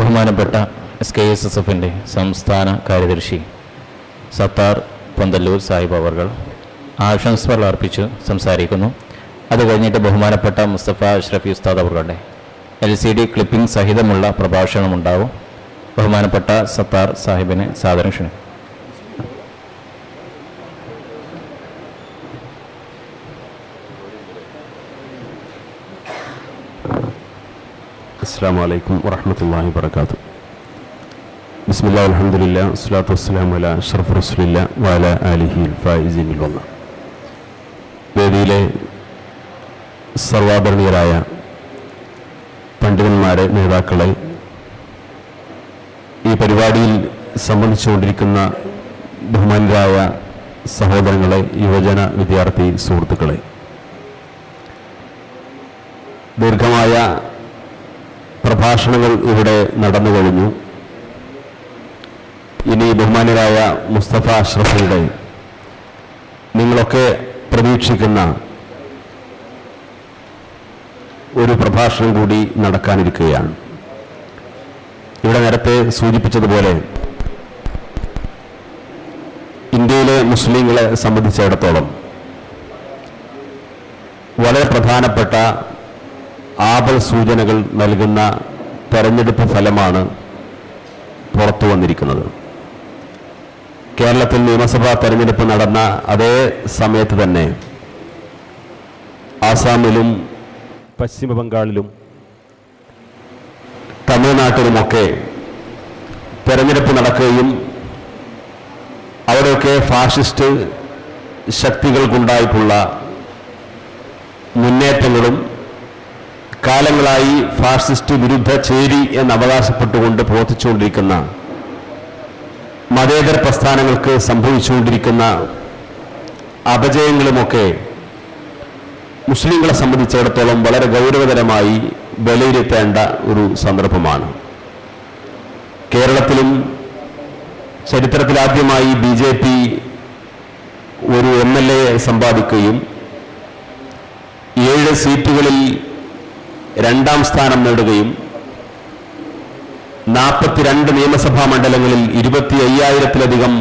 ബഹുമാനപ്പെട്ട S K S S എഫിന്റെ സംസ്ഥാന കാര്യദർശി സത്താർ പന്തല്ലൂർ സാഹിബ് അവർകൾ ആശംസകൾ അർപ്പിച്ച് സംസാരിക്കുന്നു. അത് കഴിഞ്ഞിട്ട് ബഹുമാനപ്പെട്ട മുസ്തഫ അഷ്റഫി ഉസ്താദ് അവറുകളുടെ എൽ സി ഡി ക്ലിപ്പിംഗ് സഹിതമുള്ള പ്രഭാഷണമുണ്ടാവും ബഹുമാനപ്പെട്ട സത്താർ സാഹിബിനെ സാദരം ക്ഷണിക്കും അസ്സാം വലൈക്കും വറഹമത്തല്ലാഹി വർക്കാത്തു ബിസ്മില്ലാ അലഹമില്ല അസ്ലാത്തു വസ്സലാം അല അഷറഫ് റസ്ലില്ല വാല അലിഹിൽ ഫായിസിനിൽ വന്ന. വേദിയിലെ സർവാഭരണീയരായ പണ്ഡിതന്മാരെ നേതാക്കളെ ഈ പരിപാടിയിൽ സംബന്ധിച്ചുകൊണ്ടിരിക്കുന്ന ബഹുമാനരായ സഹോദരങ്ങളെ യുവജന വിദ്യാർത്ഥി സുഹൃത്തുക്കളെ ദീർഘമായ പ്രഭാഷണങ്ങൾ ഇവിടെ നടന്നു കഴിഞ്ഞു. ഇനി ബഹുമാനരായ മുസ്തഫ അഷ്റഫിയുടെ നിങ്ങളൊക്കെ പ്രതീക്ഷിക്കുന്ന ഒരു പ്രഭാഷണം കൂടി നടക്കാനിരിക്കുകയാണ്. ഇവിടെ നേരത്തെ സൂചിപ്പിച്ചതുപോലെ ഇന്ത്യയിലെ മുസ്ലിങ്ങളെ സംബന്ധിച്ചിടത്തോളം വളരെ പ്രധാനപ്പെട്ട ആപൽ സൂചനകൾ നൽകുന്ന തെരഞ്ഞെടുപ്പ് ഫലമാണ് പുറത്തു വന്നിരിക്കുന്നത്. കേരളത്തിൽ നിയമസഭാ തെരഞ്ഞെടുപ്പ് നടന്ന അതേ സമയത്ത് തന്നെ ആസാമിലും പശ്ചിമ ബംഗാളിലും തമിഴ്നാട്ടിലുമൊക്കെ തെരഞ്ഞെടുപ്പ് നടക്കുകയും അവിടെയൊക്കെ ഫാഷിസ്റ്റ് ശക്തികൾക്കുണ്ടായിട്ടുള്ള മുന്നേറ്റങ്ങളും കാലങ്ങളായി ഫാസിസ്റ്റ് വിരുദ്ധ ചേരി എന്ന് അവകാശപ്പെട്ടുകൊണ്ട് പ്രവർത്തിച്ചുകൊണ്ടിരിക്കുന്ന മതേതര പ്രസ്ഥാനങ്ങൾക്ക് സംഭവിച്ചുകൊണ്ടിരിക്കുന്ന അപജയങ്ങളുമൊക്കെ മുസ്ലിങ്ങളെ സംബന്ധിച്ചിടത്തോളം വളരെ ഗൗരവതരമായി വിലയിരുത്തേണ്ട ഒരു സന്ദർഭമാണ്. കേരളത്തിലും ചരിത്രത്തിലാദ്യമായി ബി ജെ പി ഒരു എം എൽ എ സമ്പാദിക്കുകയും ഏഴ് സീറ്റുകളിൽ രണ്ടാം സ്ഥാനം നേടുകയും നാൽപ്പത്തിരണ്ട് നിയമസഭാ മണ്ഡലങ്ങളിൽ ഇരുപത്തി അയ്യായിരത്തിലധികം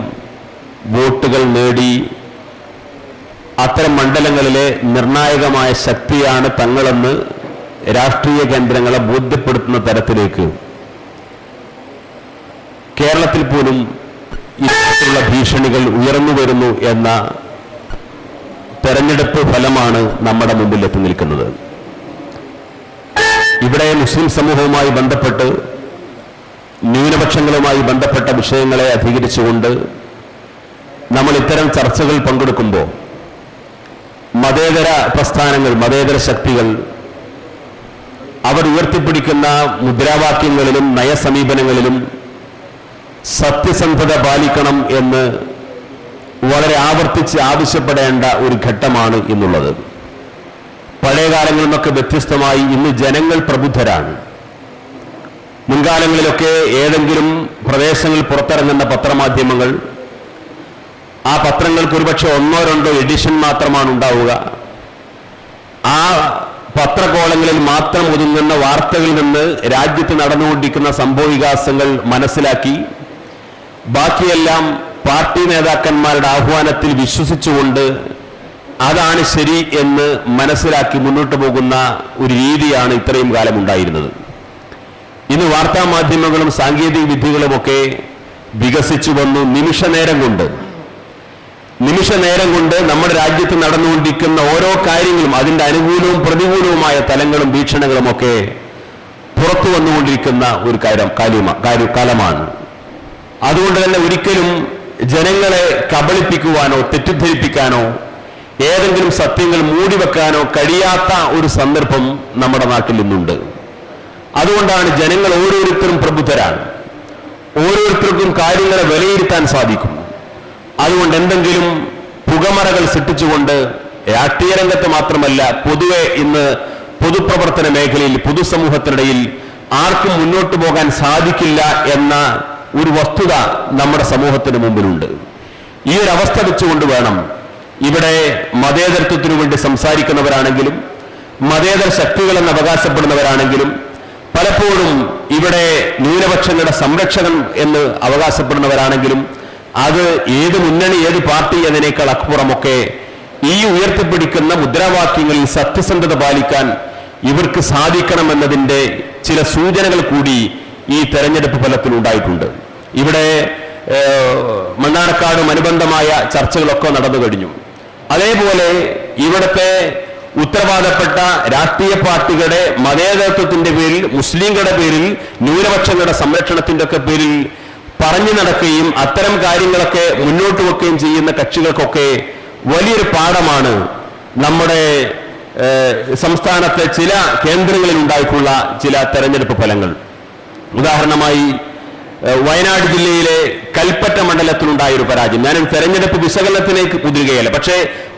വോട്ടുകൾ നേടി അത്തരം മണ്ഡലങ്ങളിലെ നിർണായകമായ ശക്തിയാണ് തങ്ങളെന്ന് രാഷ്ട്രീയ കേന്ദ്രങ്ങളെ ബോധ്യപ്പെടുത്തുന്ന തരത്തിലേക്ക്. കേരളത്തിൽ പോലും ഇത്തരത്തിലുള്ള ഭീഷണികൾ ഉയർന്നു വരുന്നു എന്ന തെരഞ്ഞെടുപ്പ് ഫലമാണ് നമ്മുടെ മുമ്പിൽ എത്തി നിൽക്കുന്നത്. ഇവിടെ മുസ്ലിം സമൂഹവുമായി ബന്ധപ്പെട്ട് ന്യൂനപക്ഷങ്ങളുമായി ബന്ധപ്പെട്ട വിഷയങ്ങളെ അധികരിച്ചുകൊണ്ട് നമ്മൾ ഇത്തരം ചർച്ചകൾ പങ്കെടുക്കുമ്പോൾ മതേതര പ്രസ്ഥാനങ്ങൾ മതേതര ശക്തികൾ അവർ ഉയർത്തിപ്പിടിക്കുന്ന മുദ്രാവാക്യങ്ങളിലും നയസമീപനങ്ങളിലും സത്യസന്ധത പാലിക്കണം എന്ന് വളരെ ആവർത്തിച്ച് ആവശ്യപ്പെടേണ്ട ഒരു ഘട്ടമാണ് ഇന്നുള്ളത്. പഴയ കാലങ്ങളിൽ നിന്നൊക്കെ വ്യത്യസ്തമായി ഇന്ന് ജനങ്ങൾ പ്രബുദ്ധരാണ്. മുൻകാലങ്ങളിലൊക്കെ ഏതെങ്കിലും പ്രദേശങ്ങളിൽ പുറത്തിറങ്ങുന്ന പത്രമാധ്യമങ്ങൾ ആ പത്രങ്ങൾക്ക് ഒരുപക്ഷെ ഒന്നോ രണ്ടോ എഡിഷൻ മാത്രമാണ് ഉണ്ടാവുക. ആ പത്രകോളങ്ങളിൽ മാത്രം ഒതുങ്ങുന്ന വാർത്തകളിൽ നിന്ന് രാജ്യത്ത് നടന്നുകൊണ്ടിരിക്കുന്ന സംഭവവികാസങ്ങൾ മനസ്സിലാക്കി ബാക്കിയെല്ലാം പാർട്ടി നേതാക്കന്മാരുടെ ആഹ്വാനത്തിൽ വിശ്വസിച്ചുകൊണ്ട് അതാണ് ശരി എന്ന് മനസ്സിലാക്കി മുന്നോട്ട് പോകുന്ന ഒരു രീതിയാണ് ഇത്രയും കാലം ഉണ്ടായിരുന്നത്. ഇന്ന് വാർത്താ മാധ്യമങ്ങളും സാങ്കേതിക വിദ്യകളുമൊക്കെ വികസിച്ചു വന്നു നിമിഷ നേരം കൊണ്ട്. നിമിഷ നേരം കൊണ്ട് നമ്മുടെ രാജ്യത്ത് നടന്നുകൊണ്ടിരിക്കുന്ന ഓരോ കാര്യങ്ങളും അതിന്റെ അനുകൂലവും പ്രതികൂലവുമായ തലങ്ങളും വീക്ഷണങ്ങളും ഒക്കെ പുറത്തു വന്നുകൊണ്ടിരിക്കുന്ന ഒരു കാര്യ- കാലമാണ്. അതുകൊണ്ട് തന്നെ ഒരിക്കലും ജനങ്ങളെ കബളിപ്പിക്കുവാനോ തെറ്റിദ്ധരിപ്പിക്കാനോ ഏതെങ്കിലും സത്യങ്ങൾ മൂടിവെക്കാനോ കഴിയാത്ത ഒരു സന്ദർഭം നമ്മുടെ നാട്ടിൽ ഇന്നുണ്ട്. അതുകൊണ്ടാണ് ജനങ്ങൾ ഓരോരുത്തരും പ്രബുദ്ധരാണ്. ഓരോരുത്തർക്കും കാര്യങ്ങളെ വിലയിരുത്താൻ സാധിക്കും. അതുകൊണ്ട് എന്തെങ്കിലും പുകമറകൾ സൃഷ്ടിച്ചുകൊണ്ട് രാഷ്ട്രീയ രംഗത്ത് മാത്രമല്ല പൊതുവെ ഇന്ന് പൊതുപ്രവർത്തന മേഖലയിൽ പൊതുസമൂഹത്തിനിടയിൽ ആർക്കും മുന്നോട്ട് പോകാൻ സാധിക്കില്ല എന്ന ഒരു വസ്തുത നമ്മുടെ സമൂഹത്തിന് മുമ്പിലുണ്ട്. ഈ ഒരു അവസ്ഥ വെച്ചുകൊണ്ട് വേണം ഇവിടെ മതേതരത്വത്തിനു വേണ്ടി സംസാരിക്കുന്നവരാണെങ്കിലും മതേതര ശക്തികളെന്ന് അവകാശപ്പെടുന്നവരാണെങ്കിലും പലപ്പോഴും ഇവിടെ ന്യൂനപക്ഷങ്ങളുടെ സംരക്ഷകൻ എന്ന് അവകാശപ്പെടുന്നവരാണെങ്കിലും അത് ഏത് മുന്നണി ഏത് പാർട്ടി എന്നതിനേക്കാൾ അപ്പുറമൊക്കെ ഈ ഉയർത്തിപ്പിടിക്കുന്ന മുദ്രാവാക്യങ്ങളിൽ സത്യസന്ധത പാലിക്കാൻ ഇവർക്ക് സാധിക്കണമെന്നതിന്റെ ചില സൂചനകൾ കൂടി ഈ തെരഞ്ഞെടുപ്പ് ഫലത്തിൽ ഉണ്ടായിട്ടുണ്ട്. ഇവിടെ മണ്ണാർക്കാടും അനുബന്ധമായ ചർച്ചകളൊക്കെ നടന്നു കഴിഞ്ഞു. അതേപോലെ ഇവിടുത്തെ ഉത്തരവാദപ്പെട്ട രാഷ്ട്രീയ പാർട്ടികളുടെ മതേതരത്വത്തിന്റെ പേരിൽ മുസ്ലിങ്ങളുടെ പേരിൽ ന്യൂനപക്ഷങ്ങളുടെ സംരക്ഷണത്തിന്റെ ഒക്കെ പേരിൽ പറഞ്ഞു നടക്കുകയും അത്തരം കാര്യങ്ങളൊക്കെ മുന്നോട്ട് വെക്കുകയും ചെയ്യുന്ന കക്ഷികൾക്കൊക്കെ വലിയൊരു പാഠമാണ് നമ്മുടെ സംസ്ഥാനത്തെ ചില കേന്ദ്രങ്ങളിൽ ഉണ്ടായിട്ടുള്ള ചില തെരഞ്ഞെടുപ്പ് ഫലങ്ങൾ. ഉദാഹരണമായി വയനാട് ജില്ലയിലെ കൽപ്പറ്റ മണ്ഡലത്തിലുണ്ടായ ഒരു പരാജയം. ഞാനൊരു തെരഞ്ഞെടുപ്പ് വിശകലനത്തിലേക്ക് കുതിരുകയല്ല. പക്ഷേ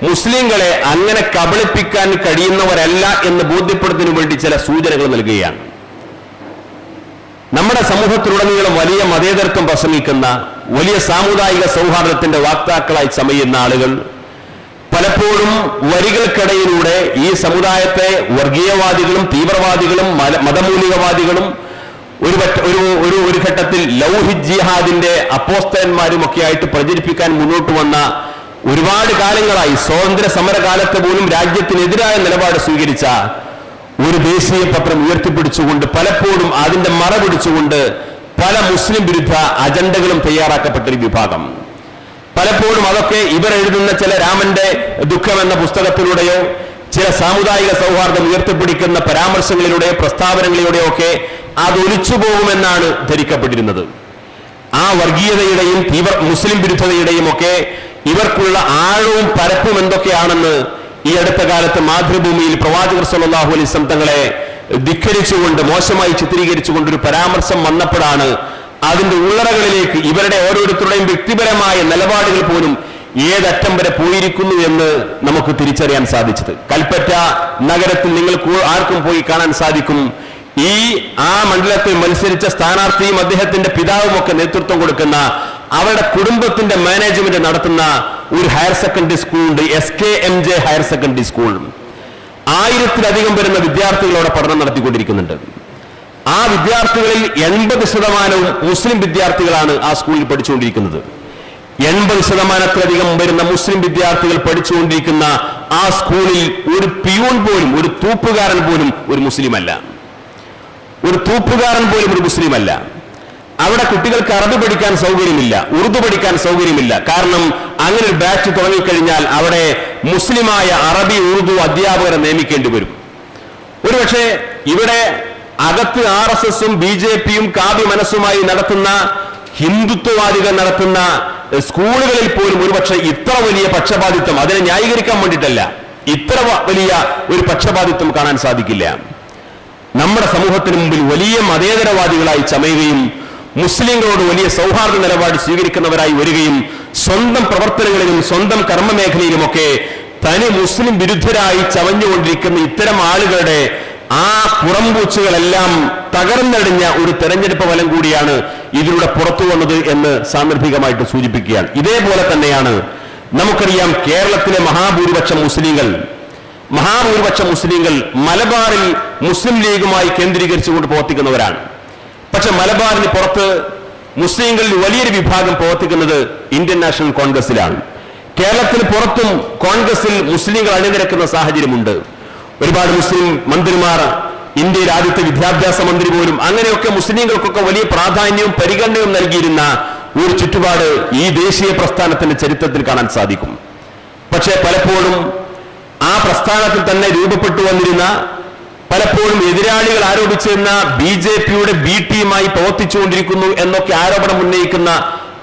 മുസ്ലിങ്ങളെ അങ്ങനെ കബളിപ്പിക്കാൻ കഴിയുന്നവരല്ല എന്ന് ബോധ്യപ്പെടുന്നതിന് വേണ്ടി ചില സൂചനകൾ നൽകുകയാണ്. നമ്മുടെ സമൂഹത്തിലുടനീളം വലിയ മതേതരത്വം പ്രസംഗിക്കുന്ന വലിയ സാമുദായിക സൗഹാർദ്ദത്തിന്റെ വാക്താക്കളായി ചമയുന്ന ആളുകൾ പലപ്പോഴും വരികൾക്കിടയിലൂടെ ഈ സമുദായത്തെ വർഗീയവാദികളും തീവ്രവാദികളും മതമൂലികവാദികളും ഒരു ഒരു ഒരു ഘട്ടത്തിൽ ലൗഹി ജിഹാദിന്റെ ആയിട്ട് പ്രചരിപ്പിക്കാൻ മുന്നോട്ട് വന്ന ഒരുപാട് കാലങ്ങളായി സ്വാതന്ത്ര്യ സമര കാലത്ത് പോലും രാജ്യത്തിനെതിരായ നിലപാട് സ്വീകരിച്ച ഒരു ദേശീയ പത്രം ഉയർത്തിപ്പിടിച്ചുകൊണ്ട് പലപ്പോഴും അതിന്റെ മറ പിടിച്ചുകൊണ്ട് പല മുസ്ലിം വിരുദ്ധ അജണ്ടകളും തയ്യാറാക്കപ്പെട്ട ഒരു വിഭാഗം. പലപ്പോഴും അതൊക്കെ ഇവർ എഴുതുന്ന ചില രാമന്റെ ദുഃഖം എന്ന പുസ്തകത്തിലൂടെയോ ചില സാമുദായിക സൗഹാർദ്ദം ഉയർത്തിപ്പിടിക്കുന്ന പരാമർശങ്ങളിലൂടെയോ പ്രസ്താവനകളിലൂടെയോ ഒക്കെ അത് ഒലിച്ചു പോകുമെന്നാണ് ധരിക്കപ്പെട്ടിരുന്നത്. ആ വർഗീയതയുടെയും തീവ്ര മുസ്ലിം വിരുദ്ധതയുടെയും ഒക്കെ ഇവർക്കുള്ള ആഴവും പരപ്പും എന്തൊക്കെയാണെന്ന് ഈ അടുത്ത കാലത്ത് മാതൃഭൂമിയിൽ പ്രവാചകർ സല്ലാഹു അലൈഹി തങ്ങളെ ധിഖരിച്ചുകൊണ്ട് മോശമായി ചിത്രീകരിച്ചുകൊണ്ട് ഒരു പരാമർശം വന്നപ്പോഴാണ് അതിന്റെ ഉള്ളറകളിലേക്ക് ഇവരുടെ ഓരോരുത്തരുടെയും വ്യക്തിപരമായ നിലപാടുകൾ പോലും ഏതറ്റം വരെ പോയിരിക്കുന്നു എന്ന് നമുക്ക് തിരിച്ചറിയാൻ സാധിച്ചത്. കൽപ്പറ്റ നഗരത്തിൽ നിങ്ങൾക്ക് ആർക്കും പോയി കാണാൻ സാധിക്കും. ഈ ആ മണ്ഡലത്തിൽ മത്സരിച്ച സ്ഥാനാർത്ഥിയും അദ്ദേഹത്തിന്റെ പിതാവും ഒക്കെ നേതൃത്വം കൊടുക്കുന്ന അവരുടെ കുടുംബത്തിന്റെ മാനേജ്മെന്റ് നടത്തുന്ന ഒരു ഹയർ സെക്കൻഡറി സ്കൂളുണ്ട് S K M J higher secondary school ആയിരത്തിലധികം വരുന്ന വിദ്യാർത്ഥികളോടെ പഠനം നടത്തിക്കൊണ്ടിരിക്കുന്നുണ്ട്. ആ വിദ്യാർത്ഥികളിൽ എൺപത് ശതമാനവും മുസ്ലിം വിദ്യാർത്ഥികളാണ് ആ സ്കൂളിൽ പഠിച്ചുകൊണ്ടിരിക്കുന്നത്. എൺപത് ശതമാനത്തിലധികം വരുന്ന മുസ്ലിം വിദ്യാർത്ഥികൾ പഠിച്ചുകൊണ്ടിരിക്കുന്ന ആ സ്കൂളിൽ ഒരു പിയൂൺ പോലും ഒരു തൂപ്പുകാരൻ പോലും ഒരു മുസ്ലിം ഒരു തൂപ്പുകാരൻ പോലും ഒരു മുസ്ലിം അല്ല അവിടെ കുട്ടികൾക്ക് അറബി പഠിക്കാൻ സൗകര്യമില്ല ഉറുദു പഠിക്കാൻ സൗകര്യമില്ല. കാരണം അങ്ങനെ ഒരു ബാച്ച് തുടങ്ങിക്കഴിഞ്ഞാൽ അവിടെ മുസ്ലിമായ അറബി ഉറുദു അധ്യാപകരെ നിയമിക്കേണ്ടി വരും. ഒരുപക്ഷെ ഇവിടെ അകത്ത് ആർ എസ് എസും ബി ജെ പിയും കാവ്യ മനസ്സുമായി നടത്തുന്ന ഹിന്ദുത്വവാദികൾ നടത്തുന്ന സ്കൂളുകളിൽ പോലും ഒരുപക്ഷെ ഇത്ര വലിയ പക്ഷപാതിത്വം അതിനെ ന്യായീകരിക്കാൻ വേണ്ടിയിട്ടല്ല ഇത്ര വലിയ ഒരു പക്ഷപാതിത്വം കാണാൻ സാധിക്കില്ല. നമ്മുടെ സമൂഹത്തിന് മുമ്പിൽ വലിയ മതേതരവാദികളായി ചമയുകയും മുസ്ലിങ്ങളോട് വലിയ സൗഹാർദ്ദ നിലപാട് സ്വീകരിക്കുന്നവരായി വരികയും സ്വന്തം പ്രവർത്തനങ്ങളിലും സ്വന്തം കർമ്മമേഖലയിലുമൊക്കെ തനി മുസ്ലിം വിരുദ്ധരായി ചവഞ്ഞുകൊണ്ടിരിക്കുന്ന ഇത്തരം ആളുകളുടെ ആ പുറംപൂച്ചുകളെല്ലാം തകർന്നടിഞ്ഞ ഒരു തെരഞ്ഞെടുപ്പ് ഫലം കൂടിയാണ് ഇതിലൂടെ പുറത്തു വന്നത് എന്ന് സാന്ദർഭികമായിട്ട് സൂചിപ്പിക്കുകയാണ്. ഇതേപോലെ തന്നെയാണ് നമുക്കറിയാം കേരളത്തിലെ മഹാഭൂരിപക്ഷം മുസ്ലിങ്ങൾ മഹാഭൂരിപക്ഷം മുസ്ലിങ്ങൾ മലബാറിൽ മുസ്ലിം ലീഗുമായി കേന്ദ്രീകരിച്ചുകൊണ്ട് പ്രവർത്തിക്കുന്നവരാണ്. പക്ഷെ മലബാറിന് പുറത്ത് മുസ്ലിങ്ങളിൽ വലിയൊരു വിഭാഗം പ്രവർത്തിക്കുന്നത് ഇന്ത്യൻ നാഷണൽ കോൺഗ്രസിലാണ് കേരളത്തിന് പുറത്തും കോൺഗ്രസിൽ മുസ്ലിങ്ങൾ അണിനിരക്കുന്ന സാഹചര്യമുണ്ട്. ഒരുപാട് മുസ്ലിം മന്ത്രിമാർ ഇന്ത്യയിൽ ആദ്യത്തെ വിദ്യാഭ്യാസ മന്ത്രി പോലും അങ്ങനെയൊക്കെ മുസ്ലിങ്ങൾക്കൊക്കെ വലിയ പ്രാധാന്യവും പരിഗണനയും നൽകിയിരുന്ന ഒരു ചുറ്റുപാട് ഈ ദേശീയ പ്രസ്ഥാനത്തിന്റെ ചരിത്രത്തിൽ കാണാൻ സാധിക്കും. പക്ഷേ പലപ്പോഴും ആ പ്രസ്ഥാനത്തിൽ തന്നെ രൂപപ്പെട്ടു വന്നിരുന്ന പലപ്പോഴും എതിരാളികൾ ആരോപിച്ചിരുന്ന ബി ജെ പിയുടെ ബി ടീമായി പ്രവർത്തിച്ചുകൊണ്ടിരിക്കുന്നു എന്നൊക്കെ ആരോപണം ഉന്നയിക്കുന്ന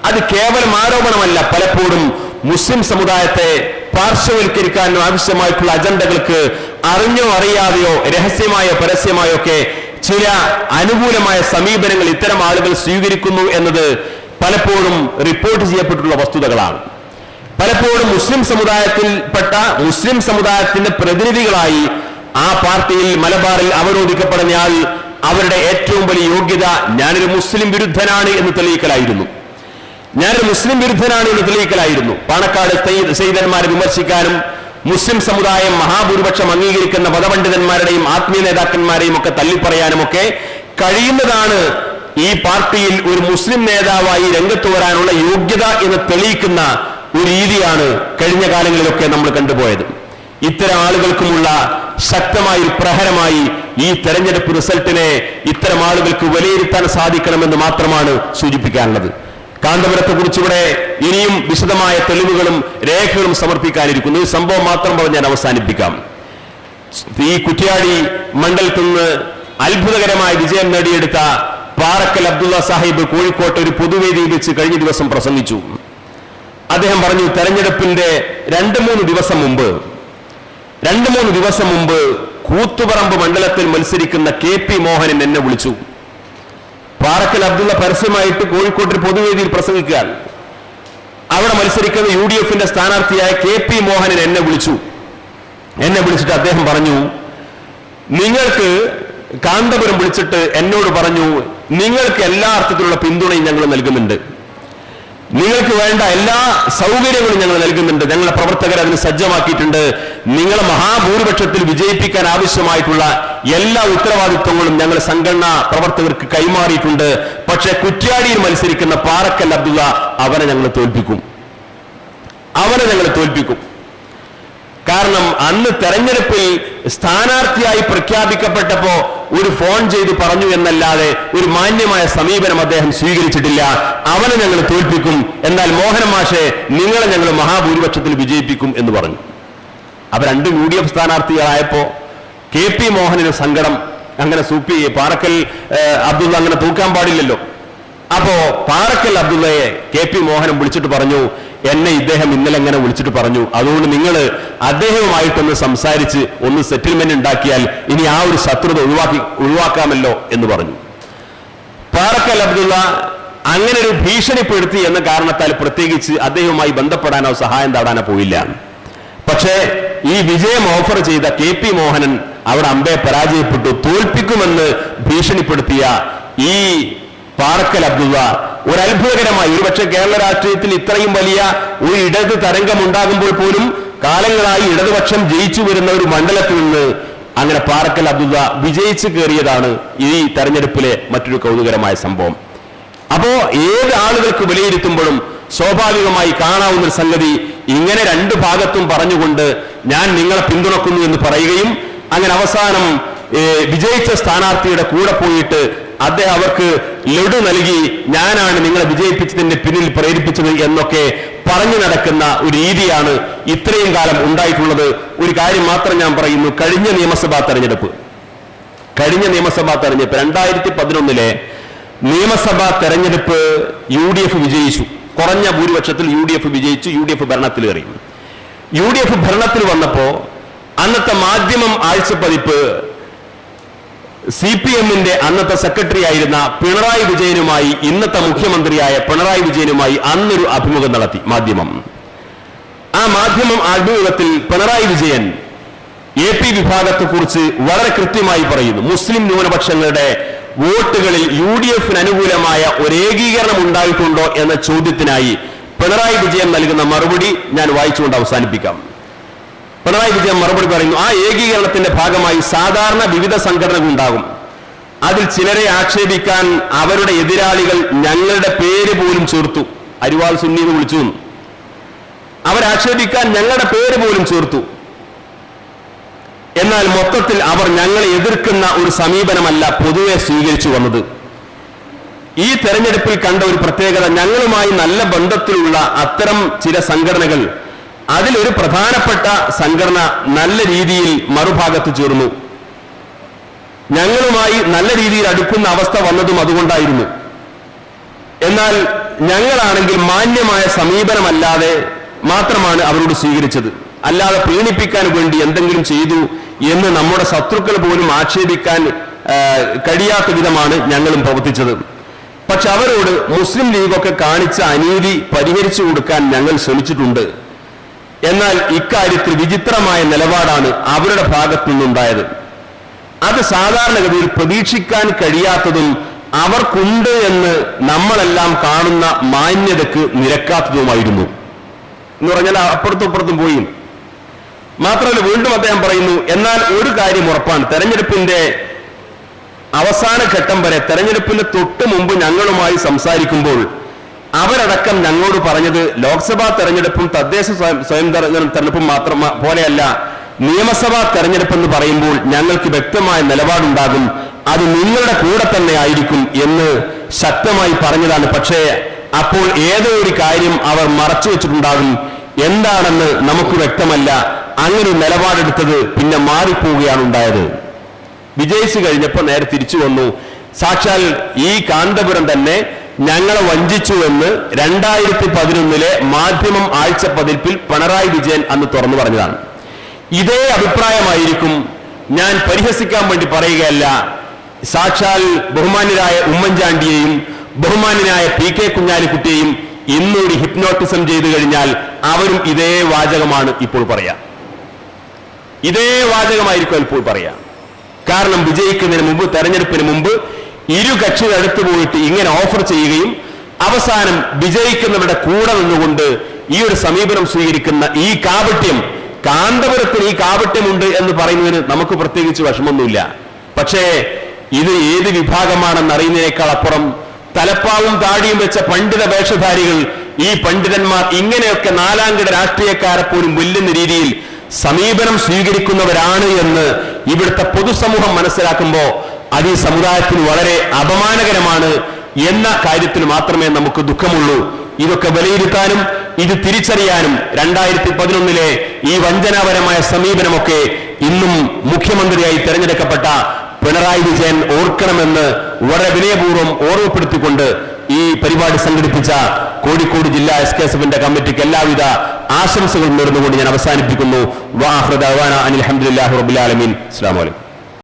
അത് കേവലം ആരോപണമല്ല പലപ്പോഴും മുസ്ലിം സമുദായത്തെ പാർശ്വവൽക്കരിക്കാനും ആവശ്യമായിട്ടുള്ള അജണ്ടകൾക്ക് അറിഞ്ഞോ അറിയാതെയോ രഹസ്യമായോ പരസ്യമായോ ഒക്കെ ചില അനുകൂലമായ സമീപനങ്ങൾ ഇത്തരം ആളുകൾ സ്വീകരിക്കുന്നു എന്നത് പലപ്പോഴും റിപ്പോർട്ട് ചെയ്യപ്പെട്ടിട്ടുള്ള വസ്തുതകളാണ്. പലപ്പോഴും മുസ്ലിം സമുദായത്തിൽപ്പെട്ട മുസ്ലിം സമുദായത്തിന്റെ പ്രതിനിധികളായി ആ പാർട്ടിയിൽ മലബാറിൽ അവരോധിക്കപ്പെടുന്നയാൾ അവരുടെ ഏറ്റവും വലിയ യോഗ്യത ഞാനൊരു മുസ്ലിം വിരുദ്ധനാണ് എന്ന് തെളിയിക്കലായിരുന്നു. ഞാനൊരു മുസ്ലിം വിരുദ്ധനാണ് എന്ന് തെളിയിക്കലായിരുന്നു. പാണക്കാട് സയ്യിദന്മാരെ വിമർശിക്കാനും മുസ്ലിം സമുദായം മഹാഭൂരിപക്ഷം അംഗീകരിക്കുന്ന മതപണ്ഡിതന്മാരുടെയും ആത്മീയ നേതാക്കന്മാരെയും ഒക്കെ തള്ളിപ്പറയാനും ഒക്കെ കഴിയുന്നതാണ് ഈ പാർട്ടിയിൽ ഒരു മുസ്ലിം നേതാവായി രംഗത്ത് വരാനുള്ള യോഗ്യത എന്ന് തെളിയിക്കുന്ന ഒരു രീതിയാണ് കഴിഞ്ഞ കാലങ്ങളിലൊക്കെ നമ്മൾ കണ്ടുപോയത്. ഇത്തരം ആളുകൾക്കുമുള്ള ശക്തമായ ഒരു പ്രഹരമായി ഈ തെരഞ്ഞെടുപ്പ് റിസൾട്ടിനെ ഇത്തരം ആളുകൾക്ക് വിലയിരുത്താൻ സാധിക്കണമെന്ന് മാത്രമാണ് സൂചിപ്പിക്കാനുള്ളത്. കാന്തപുരത്തെ കുറിച്ചിവിടെ ഇനിയും വിശദമായ തെളിവുകളും രേഖകളും സമർപ്പിക്കാനിരിക്കുന്നു. ഈ സംഭവം മാത്രം പറഞ്ഞ് ഞാൻ അവസാനിപ്പിക്കാം. ഈ കുറ്റ്യാടി മണ്ഡലത്തിൽ നിന്ന് അത്ഭുതകരമായ വിജയം നേടിയെടുത്ത പാറക്കൽ അബ്ദുള്ള സാഹിബ് കോഴിക്കോട്ട് ഒരു പൊതുവേദിയിൽ വെച്ച് കഴിഞ്ഞ ദിവസം പ്രസംഗിച്ചു. അദ്ദേഹം പറഞ്ഞു തെരഞ്ഞെടുപ്പിന്റെ രണ്ട് മൂന്ന് ദിവസം മുമ്പ് രണ്ട് മൂന്ന് ദിവസം മുമ്പ് കൂത്തുപറമ്പ് മണ്ഡലത്തിൽ മത്സരിക്കുന്ന കെ പി മോഹനൻ എന്നെ വിളിച്ചു. പാറക്കൽ അബ്ദുള്ള പരസ്യമായിട്ട് കോഴിക്കോട്ടിൽ പൊതുവേദിയിൽ പ്രസംഗിക്കാൻ. അവിടെ മത്സരിക്കുന്ന യു ഡി എഫിന്റെ സ്ഥാനാർത്ഥിയായ കെ പി മോഹനൻ എന്നെ വിളിച്ചു. എന്നെ വിളിച്ചിട്ട് അദ്ദേഹം പറഞ്ഞു നിങ്ങൾക്ക് കാന്തപുരം വിളിച്ചിട്ട് എന്നോട് പറഞ്ഞു നിങ്ങൾക്ക് എല്ലാ അർത്ഥത്തിലുള്ള പിന്തുണയും ഞങ്ങൾ നൽകുന്നുണ്ട്. നിങ്ങൾക്ക് വേണ്ട എല്ലാ സൗകര്യങ്ങളും ഞങ്ങൾ നൽകുന്നുണ്ട്. ഞങ്ങളുടെ പ്രവർത്തകർ അതിന് സജ്ജമാക്കിയിട്ടുണ്ട്. നിങ്ങളെ മഹാഭൂരിപക്ഷത്തിൽ വിജയിപ്പിക്കാൻ ആവശ്യമായിട്ടുള്ള എല്ലാ ഉത്തരവാദിത്വങ്ങളും ഞങ്ങൾ സംഘടനാ പ്രവർത്തകർക്ക് കൈമാറിയിട്ടുണ്ട്. പക്ഷേ കുറ്റ്യാടിയിൽ മത്സരിക്കുന്ന പാറക്കൽ അബ്ദുള്ള അവനെ ഞങ്ങൾ തോൽപ്പിക്കും. അവനെ ഞങ്ങൾ തോൽപ്പിക്കും. കാരണം അന്ന് തെരഞ്ഞെടുപ്പിൽ സ്ഥാനാർത്ഥിയായി പ്രഖ്യാപിക്കപ്പെട്ടപ്പോ ഒരു ഫോൺ ചെയ്ത് പറഞ്ഞു എന്നല്ലാതെ ഒരു മാന്യമായ സമീപനം അദ്ദേഹം സ്വീകരിച്ചിട്ടില്ല. അവനെ ഞങ്ങൾ തോൽപ്പിക്കും. എന്നാൽ മോഹന മാഷെ നിങ്ങളെ ഞങ്ങൾ മഹാഭൂരിപക്ഷത്തിൽ വിജയിപ്പിക്കും എന്ന് പറഞ്ഞു. അവ രണ്ടും യു ഡി എഫ് സ്ഥാനാർത്ഥികളായപ്പോ കെ പി മോഹനന് സങ്കടം. അങ്ങനെ സൂപ്പി പാറക്കൽ അബ്ദുള്ള അങ്ങനെ തൂക്കാൻ പാടില്ലല്ലോ. അപ്പോ പാറക്കൽ അബ്ദുള്ളയെ കെ പി മോഹനൻ വിളിച്ചിട്ട് പറഞ്ഞു എന്നെ ഇദ്ദേഹം ഇന്നലെ എങ്ങനെ വിളിച്ചിട്ട് പറഞ്ഞു? അതുകൊണ്ട് നിങ്ങൾ അദ്ദേഹവുമായിട്ടൊന്ന് സംസാരിച്ച് ഒന്ന് സെറ്റിൽമെന്റ് ഉണ്ടാക്കിയാൽ ഇനി ആ ഒരു ശത്രുത ഒഴിവാക്കി ഒഴിവാക്കാമല്ലോ എന്ന് പറഞ്ഞു. പാറക്കൽ അബ്ദുള്ള അങ്ങനെ ഒരു ഭീഷണിപ്പെടുത്തി എന്ന കാരണത്താൽ പ്രത്യേകിച്ച് അദ്ദേഹവുമായി ബന്ധപ്പെടാനോ സഹായം തേടാനോ പോയില്ല. പക്ഷേ ഈ വിജയം ഓഫർ ചെയ്ത കെ പി മോഹനൻ അവിടെ അമ്പയെ പരാജയപ്പെട്ടു. തോൽപ്പിക്കുമെന്ന് ഭീഷണിപ്പെടുത്തിയ ഈ പാറക്കൽ അബ്ദുള്ള ഒരു അത്ഭുതകരമായി ഒരുപക്ഷെ കേരള രാഷ്ട്രീയത്തിൽ ഇത്രയും വലിയ ഒരു ഇടത് തരംഗം ഉണ്ടാകുമ്പോൾ പോലും കാലങ്ങളായി ഇടതുപക്ഷം ജയിച്ചു വരുന്ന ഒരു മണ്ഡലത്തിൽ നിന്ന് അങ്ങനെ പാറക്കൽ അബ്ദുള്ള വിജയിച്ചു കയറിയതാണ് ഈ തെരഞ്ഞെടുപ്പിലെ മറ്റൊരു കൗതുകരമായ സംഭവം. അപ്പോ ഏത് ആളുകൾക്ക് വിലയിരുത്തുമ്പോഴും സ്വാഭാവികമായി കാണാവുന്ന ഒരു സംഗതി ഇങ്ങനെ രണ്ട് ഭാഗത്തും പറഞ്ഞുകൊണ്ട് ഞാൻ നിങ്ങളെ പിന്തുണക്കുന്നു എന്ന് പറയുകയും അങ്ങനെ അവസാനം വിജയിച്ച സ്ഥാനാർത്ഥിയുടെ കൂടെ പോയിട്ട് അദ്ദേഹം അവർക്ക് ലഡു നൽകി ഞാനാണ് നിങ്ങളെ വിജയിപ്പിച്ചതിന്റെ പിന്നിൽ പ്രേരിപ്പിച്ചത് എന്നൊക്കെ പറഞ്ഞു നടക്കുന്ന ഒരു രീതിയാണ് ഇത്രയും കാലം ഉണ്ടായിട്ടുള്ളത്. ഒരു കാര്യം മാത്രം ഞാൻ പറയുന്നു. കഴിഞ്ഞ നിയമസഭാ തെരഞ്ഞെടുപ്പ് കഴിഞ്ഞ നിയമസഭാ തെരഞ്ഞെടുപ്പ് രണ്ടായിരത്തി പതിനൊന്നിലെ നിയമസഭാ തെരഞ്ഞെടുപ്പ് യു ഡി എഫ് വിജയിച്ചു. കുറഞ്ഞ ഭൂരിപക്ഷത്തിൽ യു ഡി എഫ് വിജയിച്ചു യു ഡി എഫ് ഭരണത്തിൽ കയറി. യു ഡി എഫ് ഭരണത്തിൽ വന്നപ്പോ അന്നത്തെ മാധ്യമം ആഴ്ചപ്പതിപ്പ് സി പി എമ്മിന്റെ അന്നത്തെ സെക്രട്ടറി ആയിരുന്ന പിണറായി വിജയനുമായി ഇന്നത്തെ മുഖ്യമന്ത്രിയായ പിണറായി വിജയനുമായി അന്നൊരു അഭിമുഖം നടത്തി. മാധ്യമം. ആ മാധ്യമം അഭിമുഖത്തിൽ പിണറായി വിജയൻ എ പി വിഭാഗത്തെക്കുറിച്ച് വളരെ കൃത്യമായി പറയുന്നു. മുസ്ലിം ന്യൂനപക്ഷങ്ങളുടെ വോട്ടുകളിൽ യു ഡി എഫിന് അനുകൂലമായ ഒരു ഏകീകരണം ഉണ്ടായിട്ടുണ്ടോ എന്ന ചോദ്യത്തിനായി പിണറായി വിജയൻ നൽകുന്ന മറുപടി ഞാൻ വായിച്ചുകൊണ്ട് അവസാനിപ്പിക്കാം. പിണറായി വിജയൻ മറുപടി പറയുന്നു ആ ഏകീകരണത്തിന്റെ ഭാഗമായി സാധാരണ വിവിധ സംഘടനകൾ ഉണ്ടാകും. അതിൽ ചിലരെ ആക്ഷേപിക്കാൻ അവരുടെ എതിരാളികൾ ഞങ്ങളുടെ പേര് പോലും ചേർത്തു. അരിവാൾ സുന്നി എന്ന് വിളിച്ചു. അവരാക്ഷേപിക്കാൻ ഞങ്ങളുടെ പേര് പോലും ചേർത്തു. എന്നാൽ മൊത്തത്തിൽ അവർ ഞങ്ങളെ എതിർക്കുന്ന ഒരു സമീപനമല്ല പൊതുവെ സ്വീകരിച്ചു വന്നത്. ഈ തെരഞ്ഞെടുപ്പിൽ കണ്ട ഒരു പ്രത്യേകത ഞങ്ങളുമായി നല്ല ബന്ധത്തിലുള്ള അത്തരം ചില സംഘടനകൾ അതിലൊരു പ്രധാനപ്പെട്ട സംഘടന നല്ല രീതിയിൽ മറുഭാഗത്ത് ചേർന്നു. ഞങ്ങളുമായി നല്ല രീതിയിൽ അടുക്കുന്ന അവസ്ഥ വന്നതും അതുകൊണ്ടായിരുന്നു. എന്നാൽ ഞങ്ങളാണെങ്കിൽ മാന്യമായ സമീപനമല്ലാതെ മാത്രമാണ് അവരോട് സ്വീകരിച്ചത്. അല്ലാതെ പ്രീണിപ്പിക്കാൻ വേണ്ടി എന്തെങ്കിലും ചെയ്തു എന്ന് നമ്മുടെ ശത്രുക്കൾ പോലും ആക്ഷേപിക്കാൻ കഴിയാത്ത വിധമാണ് ഞങ്ങളും പ്രവർത്തിച്ചത്. പക്ഷെ അവരോട് മുസ്ലിം ലീഗൊക്കെ കാണിച്ച അനീതി പരിഹരിച്ചു കൊടുക്കാൻ ഞങ്ങൾ ശ്രമിച്ചിട്ടുണ്ട്. എന്നാൽ ഇക്കാര്യത്തിൽ വിചിത്രമായ നിലപാടാണ് അവരുടെ ഭാഗത്തു നിന്നുണ്ടായത് അത് സാധാരണഗതിയിൽ പ്രതീക്ഷിക്കാൻ കഴിയാത്തതും അവർക്കുണ്ട് എന്ന് നമ്മളെല്ലാം കാണുന്ന മാന്യതക്ക് നിരക്കാത്തതുമായിരുന്നു. എന്ന് പറഞ്ഞാൽ അപ്പുറത്തും ഇപ്പുറത്തും പോയി. മാത്രമല്ല വീണ്ടും അദ്ദേഹം പറയുന്നു എന്നാൽ ഒരു കാര്യം ഉറപ്പാണ്. തെരഞ്ഞെടുപ്പിന്റെ അവസാന ഘട്ടം വരെ തെരഞ്ഞെടുപ്പിന് തൊട്ട് മുമ്പ് ഞങ്ങളുമായി സംസാരിക്കുമ്പോൾ അവരടക്കം ഞങ്ങളോട് പറഞ്ഞത് ലോക്സഭാ തെരഞ്ഞെടുപ്പും തദ്ദേശ സ്വയം- സ്വയം തെരഞ്ഞെ- തെരഞ്ഞെടുപ്പും മാത്രം പോലെയല്ല നിയമസഭാ തെരഞ്ഞെടുപ്പ് എന്ന് പറയുമ്പോൾ ഞങ്ങൾക്ക് വ്യക്തമായ നിലപാടുണ്ടാകും. അത് നിങ്ങളുടെ കൂടെ തന്നെ ആയിരിക്കും എന്ന് ശക്തമായി പറഞ്ഞതാണ്. പക്ഷേ അപ്പോൾ ഏതോ ഒരു കാര്യം അവർ മറച്ചു വെച്ചിട്ടുണ്ടാകും. എന്താണെന്ന് നമുക്ക് വ്യക്തമല്ല. അങ്ങനെ നിലപാടെടുത്തത് പിന്നെ മാറിപ്പോവുകയാണ് ഉണ്ടായത്. വിജയിച്ചു കഴിഞ്ഞപ്പോൾ നേരെ തിരിച്ചു വന്നു. സാക്ഷാൽ ഈ കാന്തപുരം തന്നെ ഞങ്ങളെ വഞ്ചിച്ചുവെന്ന് രണ്ടായിരത്തി പതിനൊന്നിലെ മാധ്യമം ആഴ്ച പതിപ്പിൽ പിണറായി വിജയൻ അന്ന് തുറന്നു പറഞ്ഞതാണ്. ഇതേ അഭിപ്രായമായിരിക്കും ഞാൻ പരിഹസിക്കാൻ വേണ്ടി പറയുകയല്ല. സാക്ഷാൽ ബഹുമാന്യരായ ഉമ്മൻചാണ്ടിയെയും ബഹുമാന്യനായ പി കെ കുഞ്ഞാലിക്കുട്ടിയെയും ഇന്നൊരു ഹിപ്നോട്ടിസം ചെയ്തു കഴിഞ്ഞാൽ അവരും ഇതേ വാചകമാണ് ഇപ്പോൾ പറയാ. ഇതേ വാചകമായിരിക്കും ഇപ്പോൾ പറയാ. കാരണം വിജയിക്കുന്നതിന് മുമ്പ് തെരഞ്ഞെടുപ്പിന് മുമ്പ് ഇരു കക്ഷികൾ അടുത്ത് പോയിട്ട് ഇങ്ങനെ ഓഫർ ചെയ്യുകയും അവസാനം വിജയിക്കുന്നവരുടെ കൂടെ നിന്നുകൊണ്ട് ഈ ഒരു സമീപനം സ്വീകരിക്കുന്ന ഈ കാപട്യം കാന്തപുരത്തിന് ഈ കാപട്യമുണ്ട് എന്ന് പറയുന്നതിന് നമുക്ക് പ്രത്യേകിച്ച് വിഷമമൊന്നുമില്ല. പക്ഷേ ഇത് ഏത് വിഭാഗമാണെന്ന് അറിയുന്നതിനേക്കാൾ അപ്പുറം തലപ്പാവും താടിയും വെച്ച പണ്ഡിത വേഷധാരികൾ ഈ പണ്ഡിതന്മാർ ഇങ്ങനെയൊക്കെ നാലാംകിട രാഷ്ട്രീയക്കാരെ പോലും വെല്ലുന്ന രീതിയിൽ സമീപനം സ്വീകരിക്കുന്നവരാണ് എന്ന് ഇവിടുത്തെ പൊതുസമൂഹം മനസ്സിലാക്കുമ്പോൾ അത് ഈ സമുദായത്തിന് വളരെ അപമാനകരമാണ് എന്ന കാര്യത്തിൽ മാത്രമേ നമുക്ക് ദുഃഖമുള്ളൂ. ഇതൊക്കെ വിലയിരുത്താനും ഇത് തിരിച്ചറിയാനും രണ്ടായിരത്തി പതിനൊന്നിലെ ഈ വഞ്ചനാപരമായ സമീപനമൊക്കെ ഇന്നും മുഖ്യമന്ത്രിയായി തെരഞ്ഞെടുക്കപ്പെട്ട പിണറായി വിജയൻ ഓർക്കണമെന്ന് വളരെ വിനയപൂർവം ഓർമ്മപ്പെടുത്തിക്കൊണ്ട് ഈ പരിപാടി സംഘടിപ്പിച്ച കോഴിക്കോട് ജില്ലാ എസ് കെ എസ് എഫിന്റെ കമ്മിറ്റിക്ക് എല്ലാവിധ ആശംസകളും നേർന്നുകൊണ്ട് ഞാൻ അവസാനിപ്പിക്കുന്നു. വാഹൃദാന അനിൽ അഹമ്മദില്ലാഹി റബുലാലമീൻ അസ്ലാമലൈക്കും